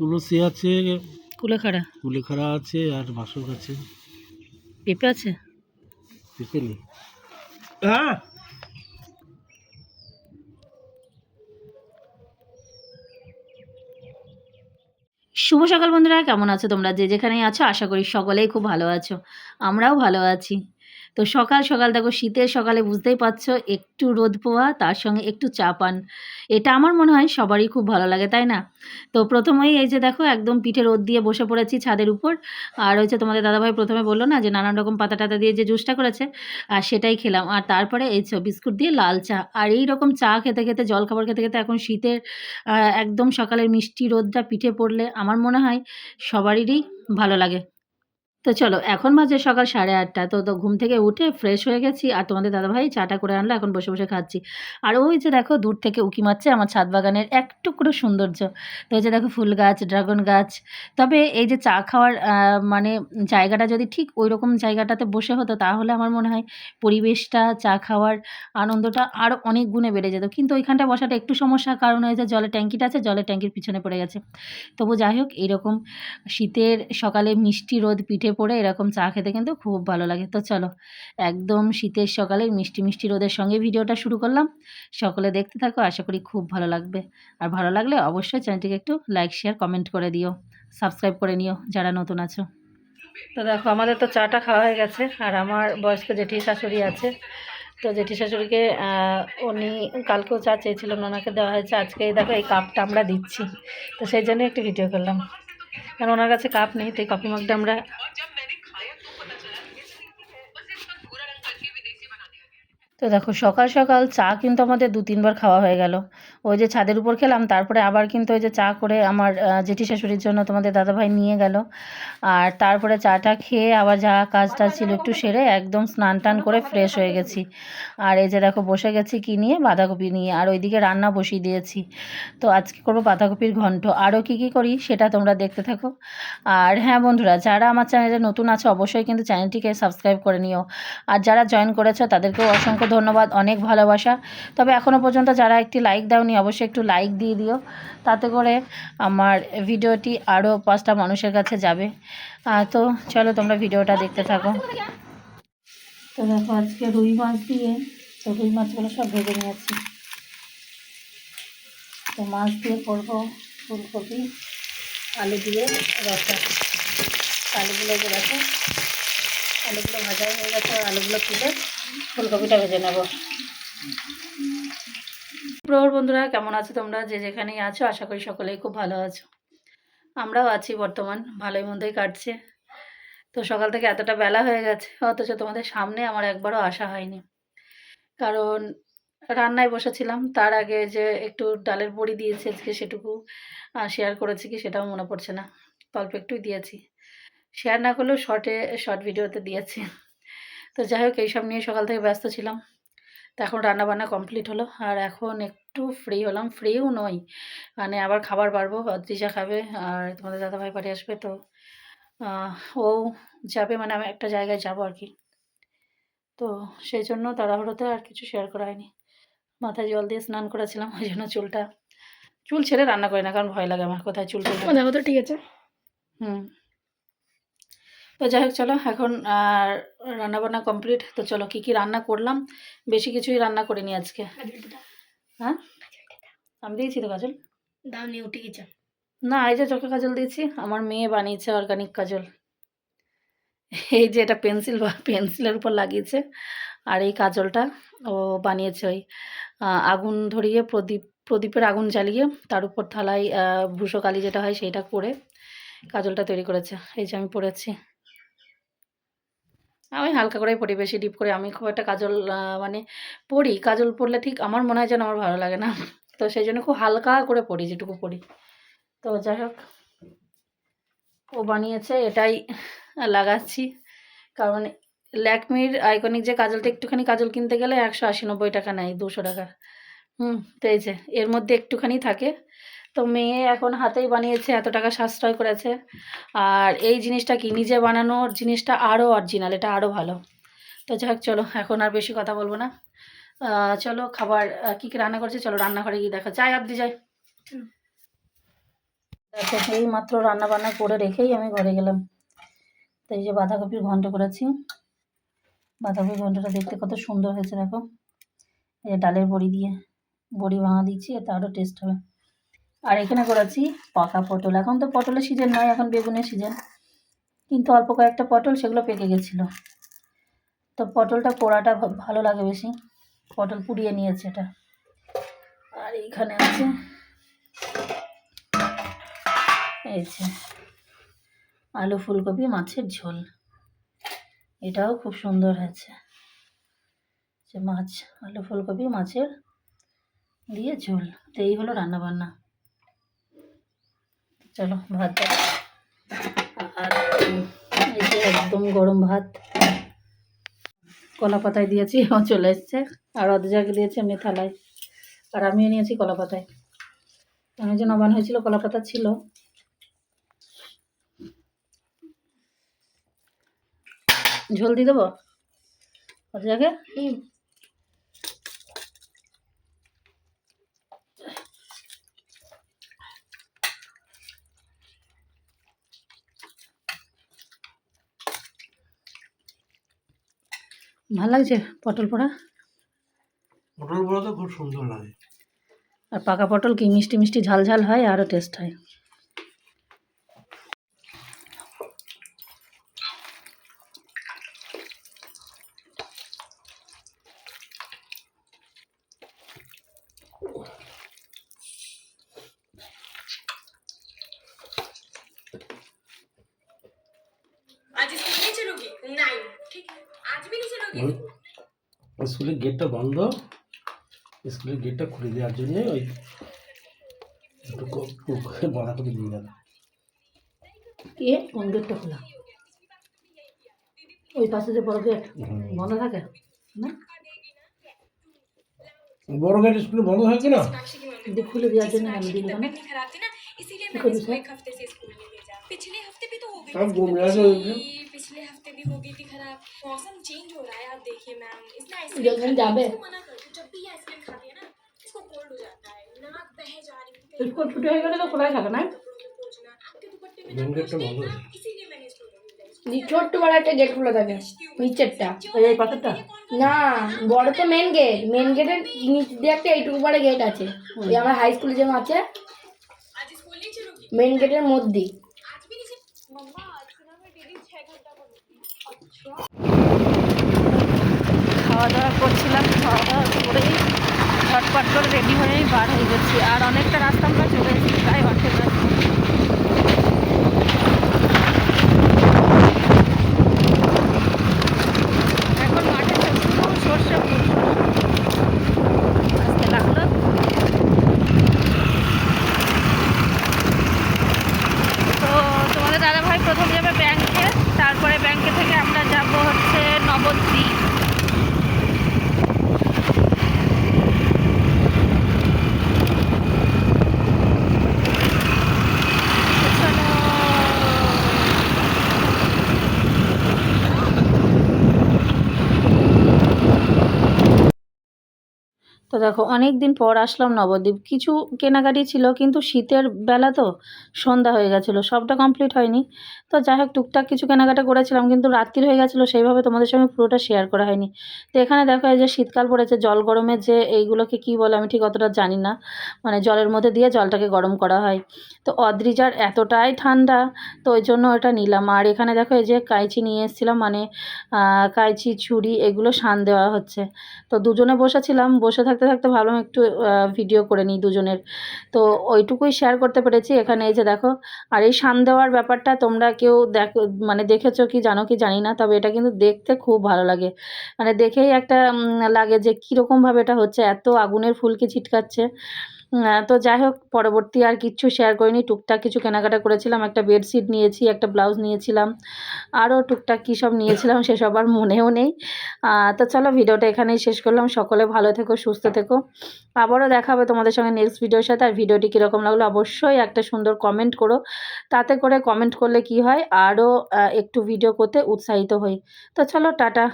তুলসী আছে কুলেখাড়া। কুলেখাড়া আছে আর বাসক আছে। পেঁপে আছে? পেঁপে নেই। হ্যাঁ। শুভ সকাল বন্ধুরা কেমন আছো তোমরা? যে যেখানেই আছো আশা করি সকলেই খুব ভালো আছো। আমরাও ভালো আছি। তো সকাল সকাল দেখো শীতের সকালে বুঝতেই পারছ একটু রোদ পোয়া, তার সঙ্গে একটু চা পান। এটা আমার মনে হয় সবারই খুব ভালো লাগে, তাই না? তো প্রথমেই এই যে দেখো একদম পিঠে রোদ দিয়ে বসে পড়েছি ছাদের উপর। আর হচ্ছে তোমাদের দাদাভাই প্রথমে বলল না যে নানান রকম পাতা টাতা দিয়ে যে জুসটা করেছে, আর সেটাই খেলাম। আর তারপরে এই বিস্কুট দিয়ে লাল চা। আর এই রকম চা খেতে খেতে, জল খাবার খেতে খেতে এখন শীতের একদম সকালের মিষ্টি রোদটা পিঠে পড়লে আমার মনে হয় সবারই ভালো লাগে। তো চলো, এখন বাজে সকাল সাড়ে আটটা। তো তো ঘুম থেকে উঠে ফ্রেশ হয়ে গেছি আর তোমাদের দাদাভাই চাটা করে আনলো, এখন বসে বসে খাচ্ছি। আর ওই যে দেখো, দূর থেকে উকি মারছে আমার ছাদ বাগানের এক টুকরো সৌন্দর্য। তো এই যে দেখো ফুল গাছ, ড্রাগন গাছ। তবে এই যে চা খাওয়ার মানে জায়গাটা যদি ঠিক ওই রকম জায়গাটাতে বসে হতো, তাহলে আমার মনে হয় পরিবেশটা, চা খাওয়ার আনন্দটা আরও অনেক গুণে বেড়ে যেত। কিন্তু ওইখানটা বসাটা একটু সমস্যা কারণ হয়েছে জলের ট্যাঙ্কিটা আছে, জলের ট্যাঙ্কির পিছনে পড়ে গেছে। তবু যাই হোক এইরকম শীতের সকালে মিষ্টি রোদ পিঠে পড়ে এরকম চা খেতে কিন্তু খুব ভালো লাগে। তো চলো, একদম শীতের সকালে মিষ্টি মিষ্টি রোদের সঙ্গে ভিডিওটা শুরু করলাম। সকলে দেখতে থাকো, আশা করি খুব ভালো লাগবে। আর ভালো লাগলে অবশ্যই চ্যানেলটিকে একটু লাইক শেয়ার কমেন্ট করে দিও। সাবস্ক্রাইব করে নিও যারা নতুন আছো। তো দেখো, আমাদের তো চাটা খাওয়া হয়ে গেছে আর আমার বয়স্ক জেঠি শাশুড়ি আছে। তো জেঠি শাশুড়িকে উনি কালকেও চা চেয়েছিলেন, ওনাকে দেওয়া হয়েছে। আজকে দেখো এই কাপটা আমরা দিচ্ছি। তো সেই জন্য একটু ভিডিও করলাম। কারণ ওনার কাছে কাপ নেই? তাই কফি মগটা আমরা তো দেখো সকাল সকাল চা কিন্তু আমাদের দু তিনবার খাওয়া হয়ে গেল। ওই যে ছাদের উপর খেলাম, তারপরে আবার কিন্তু ওই যে চা করে আমার জেঠি শাশুড়ির জন্য তোমাদের দাদাভাই নিয়ে গেল। আর তারপরে চাটা খেয়ে আবার যা কাজটা ছিল একটু সেরে একদম স্নান টান করে ফ্রেশ হয়ে গেছি। আর এই যে দেখো বসে গেছি কি নিয়ে? বাঁধাকপি নিয়ে। আর ওইদিকে রান্না বসিয়ে দিয়েছি। তো আজকে করব বাঁধাকপির ঘন্ট। আরও কী কী করি সেটা তোমরা দেখতে থাকো। আর হ্যাঁ বন্ধুরা, যারা আমার চ্যানেলে নতুন আছে অবশ্যই কিন্তু চ্যানেলটিকে সাবস্ক্রাইব করে নিও। আর যারা জয়েন করেছ তাদেরকেও অসংখ্য ধন্যবাদ, অনেক ভালোবাসা। তবে এখনও পর্যন্ত যারা একটি লাইক দাওনি অবশ্যই একটু লাইক দিয়ে দিও। তাতে করে আমার ভিডিওটি আরও পাঁচটা মানুষের কাছে যাবে। তো চলো তোমরা ভিডিওটা দেখতে থাকো। তো দেখো আজকে রুই মাছ দিয়ে, তো রুই মাছগুলো সব ভেজে নিয়েছি। তো মাছ দিয়ে করব ফুলকপি, আলু দিয়ে রসা। আলুগুলো যে আলুগুলো ভাজা হয়ে গেছে আলুগুলো তুলে ফুলকপিটা ভেজে নেব। প্রহর বন্ধুরা, কেমন আছো তোমরা? যে যেখানেই আছো, আশা করি সকলেই খুব ভালো আছো। আমরাও আছি বর্তমান, ভালোই মন্দই কাটছে। তো সকাল থেকে এতটা বেলা হয়ে গেছে, অথচ তোমাদের সামনে আমার একবারও আসা হয়নি। কারণ রান্নায় বসেছিলাম, তার আগে যে একটু ডালের বড়ি দিয়েছি আজকে সেটুকু শেয়ার করেছি কি সেটাও মনে পড়ছে না। অল্প একটুই দিয়েছি। শেয়ার না করলেও শর্টে শর্ট ভিডিওতে দিয়েছি। তো যাই হোক, এইসব নিয়ে সকাল থেকে ব্যস্ত ছিলাম। তো এখন রান্না বান্না কমপ্লিট হলো। আর এখন একটু ফ্রি হলাম। ফ্রিও নই। মানে আবার খাবার বাড়বো। অদ্রিজা খাবে আর তোমাদের দাদাভাই বাড়ি আসবে তো ও যাবে মানে আমি একটা জায়গায় যাব আর কি। তো সেই জন্য তাড়াহুড়োতে আর কিছু শেয়ার করা হয়নি। মাথায় জল দিয়ে স্নান করেছিলাম ওই জন্য চুলটা চুল ছেড়ে রান্না করি না কারণ ভয় লাগে আমার। কোথায় চুল দেখো তো ঠিক আছে। হুম। তো যাই হোক চলো এখন রান্না বান্না কমপ্লিট তো চলো কী কী রান্না করলাম? বেশি কিছুই রান্না করিনি আজকে। হ্যাঁ? আমি দিয়েছি তো কাজল? দাও নিয়ে উঠে গেছে না এই যে চোখে কাজল দিয়েছি আমার মেয়ে বানিয়েছে অর্গানিক কাজল। এই যে এটা পেন্সিল বা পেন্সিলের উপর লাগিয়েছে আর এই কাজলটা ও বানিয়েছে ওই আগুন ধরিয়ে প্রদীপ প্রদীপের আগুন জ্বালিয়ে তার উপর থালায় ভূষকালি যেটা হয় সেইটা করে কাজলটা তৈরি করেছে। এই যে আমি পরেছি আমি হালকা করেই পরি বেশি ডিপ করে আমি খুব একটা কাজল মানে পরি কাজল পরলে ঠিক আমার মনে হয় যেন আমার ভালো লাগে না। তো সেই জন্য খুব হালকা করে পরি যেটুকু পরি তো যাই হোক, ও বানিয়েছে, এটাই লাগাচ্ছি। কারণ ল্যাকমির আইকনিক যে কাজলটা, একটুখানি কাজল কিনতে গেলে একশো আশি নব্বই টাকা নেয়, দুশো টাকা হুম, তো এই যে, এর মধ্যে একটুখানি থাকে। তো মেয়ে এখন হাতেই বানিয়েছে এত টাকা সাশ্রয় করেছে। আর এই জিনিসটা কি নিজে বানানোর জিনিসটা আরও অরিজিনাল এটা আরও ভালো। তো যাই হোক চলো এখন আর বেশি কথা বলব না। চলো খাবার কী কী রান্না করছে চলো রান্নাঘরে গিয়ে দেখা। যায় আপনি যাই। দেখো এই মাত্র রান্না বান্না করে রেখেই আমি ঘরে গেলাম। তো এই যে বাঁধাকপির ঘন্ট করেছি। বাঁধাকপির ঘন্টটা দেখতে কত সুন্দর হয়েছে দেখো। এই ডালের বড়ি দিয়ে বড়ি ভাঙা দিচ্ছি এতে আরও টেস্ট হবে। আর এখানে করেছি পাকা পটল। এখন তো পটলের সিজন নয়, এখন বেগুনের সিজন কিন্তু অল্প কয়েকটা পটল সেগুলো পেকে গেছিল। তো পটলটা পোড়াটা ভালো লাগে বেশি। পটল পুড়িয়ে নিয়েছে এটা। আর এইখানে আছে, এই যে আলু ফুলকপি মাছের ঝোল। এটাও খুব সুন্দর হয়েছে। যে মাছ, আলু ফুলকপি মাছের দিয়ে ঝোল। তো এই হলো রান্না বান্না চলো ভাত আর এই যে একদম গরম ভাত। কলা পাতায় দিয়েছি, ও চলে এসছে। আর অর্ধেক দিয়েছি এমনি থালায় আর আমিও নিয়েছি কলা পাতায়। আমি যে নবান হয়েছিল, কলা পাতা ছিল। ঝোল দিয়ে দেবো? অর্ধেকে? ভালো লাগছে পটল পোড়া? পটল পোড়া তো খুব সুন্দর লাগে। আর পাকা পটল কি মিষ্টি মিষ্টি ঝাল ঝাল হয় আরও টেস্ট হয়। আজ স্কুলে গেছিল কি নাই। স্কুলের গেটটা বন্ধ। স্কুলের গেটটা খুলে দেওয়ার জন্য ওই বাঁধাকপি দিয়ে গেল। কে কোন গেটটা খোলা? ওই পাশে যে বড় গেট বন্ধ থাকে? না? বড় গেট স্কুলে বন্ধ থাকে না? খুলে দেওয়ার জন্য আমি দিলাম। না पिछले हफ्ते भी तो हो गई अब थी घूम रहा है जी, तो- पिछले हफ्ते भी हो गई थी खराब मौसम चेंज हो रहा है आप देखिए मैम इसने जब आइसक्रीम हम जाबे। मना कर दो जब भी ये आइसक्रीम खाती है ना इसको कोल्ड हो जाता है नाक बह जा रही है স্কুল ছুটি হয়ে গেলে তো খোলাই থাকে না कपड़ों में पोंछना आपके दुपट्टे में मेन ना गेट तो पोंछते बंद ना, है। इसीलिए मैंने इसको नहीं भेजा। নি- ছোট্ট বড় একটা গেট খোলা থাকে নিচেরটা ওই এই পাশেরটা না বড় তো মেন গেট মেন গেটের নিচ দিয়ে একটা এইটুকু বড় গেট আছে ওই আমার হাই স্কুলে যেমন আছে आज स्कूल नहीं चलोगी মেন গেটের মধ্যেই খাওয়া দাওয়া করছিলাম খাওয়া দাওয়া করেই ঝটপট করে রেডি হয়েই বার হয়ে গেছি। আর অনেকটা রাস্তা আমরা চলে এসেছি, প্রায় অর্ধেক রাস্তা এখন মাঠে শুধু সর্ষে ফুল আজকে লাগল তো তোমাদের দাদা ভাই প্রথম যাবে ব্যাংকে তারপরে ব্যাংকে থেকে আমরা যাব হচ্ছে নবদ্বীপ তো দেখো অনেক দিন পর আসলাম নবদ্বীপ। কিছু কেনাকাটি ছিল, কিন্তু শীতের বেলা তো সন্ধ্যা হয়ে গেছিল, সবটা কমপ্লিট হয়নি। তো যাই হোক, টুকটাক কিছু কেনাকাটা করেছিলাম, কিন্তু রাত্রির হয়ে গেছিল, সেইভাবে তোমাদের সঙ্গে পুরোটা শেয়ার করা হয়নি। তো এখানে দেখো, এই যে শীতকাল পড়েছে, জল গরমের যে এইগুলোকে কি বলে আমি ঠিক অতটা জানি না। মানে জলের মধ্যে দিয়ে জলটাকে গরম করা হয়। তো অদ্রিজার এতটাই ঠান্ডা, তো ওই জন্য ওটা নিলাম। আর এখানে দেখো, এই যে কাঁচি নিয়ে এসেছিলাম মানে কাঁচি ছুরি, এগুলো শান দেওয়া হচ্ছে। তো দুজনে বসেছিলাম, বসে থাকতে থাকতে থাকতে ভাবলাম একটু ভিডিও করে নিই দুজনের। তো ওইটুকুই শেয়ার করতে পেরেছি। এখানে এই যে দেখো, আর এই শান দেওয়ার ব্যাপারটা তোমরা কেউ দেখো মানে দেখেছ কি জানো কি জানি না, তবে এটা কিন্তু দেখতে খুব ভালো লাগে। মানে দেখেই একটা লাগে যে কীরকমভাবে এটা হচ্ছে। এত আগুনের ফুলকে ছিটকাচ্ছে। তো যাই হোক, পরবর্তী আর কিচ্ছু শেয়ার করিনি। টুকটাক কিছু কেনাকাটা করেছিলাম, একটা বেডশিট নিয়েছি, একটা ব্লাউজ নিয়েছিলাম আরও টুকটাক কী সব নিয়েছিলাম সেসব আর মনেও নেই। তো চলো ভিডিওটা এখানেই শেষ করলাম। সকলে ভালো থেকো, সুস্থ থেকো। আবারও দেখা হবে তোমাদের সঙ্গে নেক্সট ভিডিওর সাথে। আর ভিডিওটি কীরকম লাগল অবশ্যই একটা সুন্দর কমেন্ট করো। তাতে করে কমেন্ট করলে কি হয়? আরও একটু ভিডিও করতে উৎসাহিত হই। তো চলো, টাটা।